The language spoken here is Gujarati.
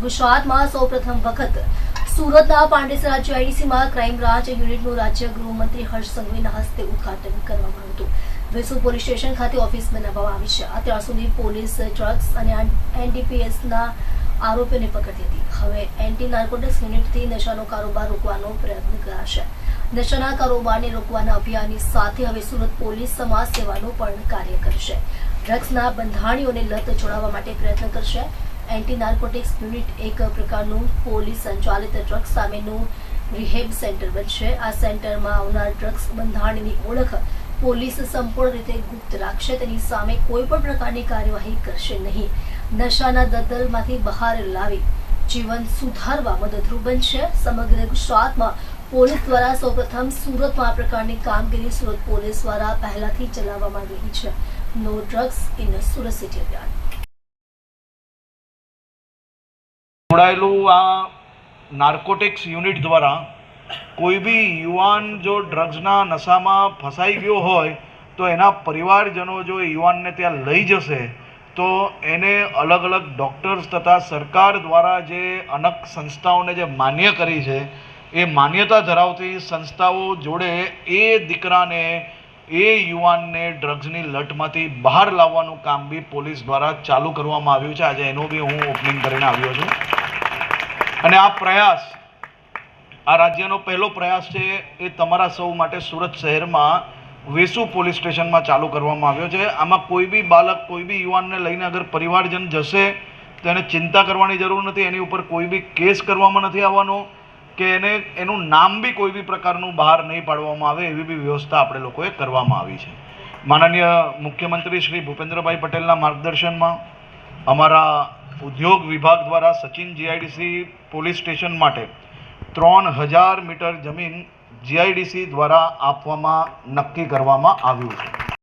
ગુજરાતમાં સૌપ્રથમ વખત સુરતના પાંડેસરા જીઆઈડીસીમાં ક્રાઇમ બ્રાન્ચ યુનિટનું રાજ્ય ગૃહમંત્રી હર્ષ સંઘવીના હસ્તે ઉદ્ઘાટન કરવામાં આવ્યું હતું. વેસુ પોલીસ સ્ટેશન ખાતે ઓફિસ બનાવવામાં આવી છે. અત્યાર સુધી પોલીસ ડ્રગ્સ અને એનડીપીએસના આરોપીઓને પકડતી હતી. હવે એન્ટી નાર્કોટિક્સ યુનિટથી નશાનો કારોબાર રોકવાનો પ્રયત્ન કરાશે. નશાના કારોબારને રોકવાના અભિયાનની સાથે હવે સુરત પોલીસ સમાજ સેવાનું પણ કાર્ય કરશે. ડ્રગ્સના બંધાણીઓને લત છોડાવવા માટે પ્રયત્ન કરશે. એન્ટી નાર્કોટિક્સ યુનિટ એક પ્રકારનું પોલીસ સંચાલિત ડ્રગ્સ સામેનું રિહેબ સેન્ટર બનશે. આ સેન્ટરમાં આવનાર ડ્રગ્સ બંધારણની ઓળખ પોલીસ સંપૂર્ણ રીતે ગુપ્ત રાખશે. તેની સામે કોઈ પણ પ્રકારની કાર્યવાહી કરશે નહીં. નશાના દલદલમાંથી બહાર લાવી જીવન સુધારવા મદદરૂપ બનશે. સમગ્ર ગુજરાતમાં પોલીસ દ્વારા સૌપ્રથમ સુરતમાં આ પ્રકારની કામગીરી સુરત પોલીસ દ્વારા પહેલાથી ચલાવવામાં આવી છે. No drugs in Surat city અભિયાન. જોડાયેલું આ નાર્કોટિક્સ યુનિટ દ્વારા કોઈ બી યુવાન જો ડ્રગ્સના નશામાં ફસાઈ ગયો હોય, તો એના પરિવારજનો જો યુવાનને ત્યાં લઈ જશે, તો એને અલગ અલગ ડૉક્ટર્સ તથા સરકાર દ્વારા જે અનક સંસ્થાઓને જે માન્ય કરી છે, એ માન્યતા ધરાવતી સંસ્થાઓ જોડે એ દીકરાને, એ યુવાનને ડ્રગ્સની લટમાંથી બહાર લાવવાનું કામ બી પોલીસ દ્વારા ચાલુ કરવામાં આવ્યું છે. આજે એનું બી હું ઓપનિંગ કરીને આવ્યો છું. અને આ પ્રયાસ, આ રાજ્યનો પહેલો પ્રયાસ છે એ તમારા સૌ માટે સુરત શહેરમાં વેસુ પોલીસ સ્ટેશનમાં ચાલુ કરવામાં આવ્યો છે. આમાં કોઈ બી બાળક કોઈ બી યુવાનને લઈને અગર પરિવારજન જશે, તો એને ચિંતા કરવાની જરૂર નથી. એની ઉપર કોઈ બી કેસ કરવામાં નથી આવવાનો કે એને, એનું નામ બી કોઈ બી પ્રકારનું બહાર નહીં પાડવામાં આવે એવી બી વ્યવસ્થા આપણે લોકોએ કરવામાં આવી છે. માનનીય મુખ્યમંત્રી શ્રી ભૂપેન્દ્રભાઈ પટેલના માર્ગદર્શનમાં અમારા ઉદ્યોગ વિભાગ દ્વારા સચિન જીઆઈડીસી પોલીસ સ્ટેશન માટે ત્રણ હજાર મીટર જમીન જીઆઈડીસી દ્વારા આપવામાં નક્કી કરવામાં આવ્યું છે.